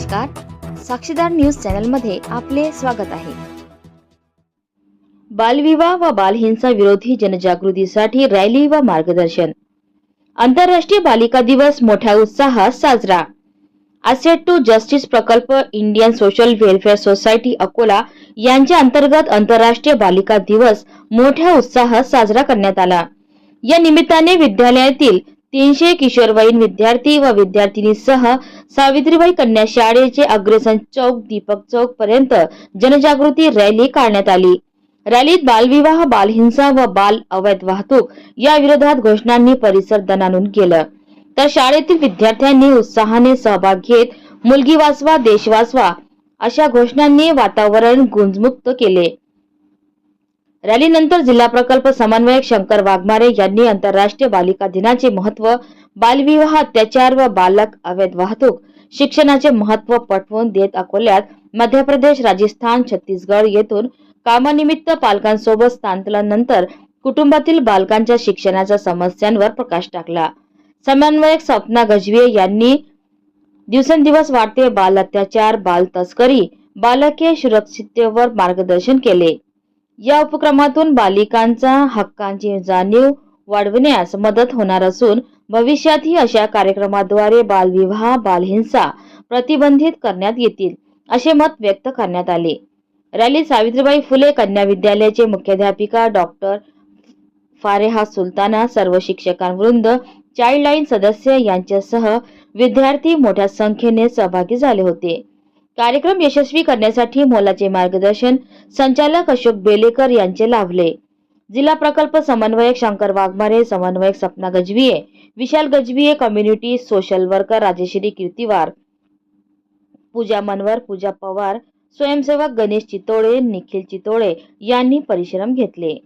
नमस्कार. साक्षीदार न्यूज चॅनलमध्ये आपले स्वागत आहे. बालविवाह व बालहिंसा विरोधी जनजागृतीसाठी रॅली व मार्गदर्शन. आंतरराष्ट्रीय बालिका दिवस मोठ्या उत्साहात साजरा. असेट टू जस्टिस प्रकल्प Indian social welfare society Akola यांच्या अंतर्गत आंतरराष्ट्रीय बालिका दिवस मोठ्या उत्साहात साजरा करण्यात आला. या निमित्ताने विद्यालयातील तीनशे किशोरवयीन विद्यार्थी व विद्यार्थिनीसह सावित्रीबाई कन्या शाळेचे अग्रसन चौक दीपक चौक पर्यंत जनजागृती रॅली काढण्यात आली. रॅलीत बालविवाह बालहिंसा व बाल अवैध वाहतूक या विरोधात घोषणांनी परिसर दणानून केलं. तर शाळेतील विद्यार्थ्यांनी उत्साहाने सहभाग घेत मुलगी वाचवा देश वाचवा अशा घोषणांनी वातावरण गुंजमुक्त केले. रॅलीनंतर जिल्हा प्रकल्प समन्वयक शंकर वाघमारे यांनी आंतरराष्ट्रीय बालिका दिनाचे महत्त्व बालविवाह अत्याचार व बालक अवैध वाहतूक शिक्षणाचे महत्त्व पटवून देत अकोल्यात मध्य प्रदेश राजस्थान छत्तीसगड येथून कामानिमित्त पालकांसोबत स्थानांतरानंतर कुटुंबातील बालकांच्या शिक्षणाच्या समस्यांवर प्रकाश टाकला. समन्वयक स्वप्ना गजवे यांनी दिवसेंदिवस वाढते बाल अत्याचार बाल तस्करी बालके सुरक्षिततेवर मार्गदर्शन केले. या उपक्रमातून बालिकांचा हक्कांची जाणीव वाढविण्यास मदत होणार असून भविष्यातही अशा कार्यक्रमाद्वारे बालविवाह बालहिंसा प्रतिबंधित करण्यात येतील असे मत व्यक्त करण्यात आले. रॅली सावित्रीबाई फुले कन्या विद्यालयाचे मुख्याध्यापिका डॉक्टर फारेहा सुलताना सर्व शिक्षकांवृंद चाइल्डलाईन सदस्य यांच्यासह विद्यार्थी मोठ्या संख्येने सहभागी झाले होते. कार्यक्रम यशस्वी करण्यासाठी मोलाचे मार्गदर्शन संचालक अशोक बेलेकर यांचे लाभले. जिल्हा प्रकल्प समन्वयक शंकर वाघमारे समन्वयक Sapna Gajviye Vishal Gajviye community social worker Rajeshri Kirtiwar Pooja Manwar Pooja Pawar स्वयंसेवक गणेश चितोळे निखिल चितोळे यांनी परिश्रम घेतले.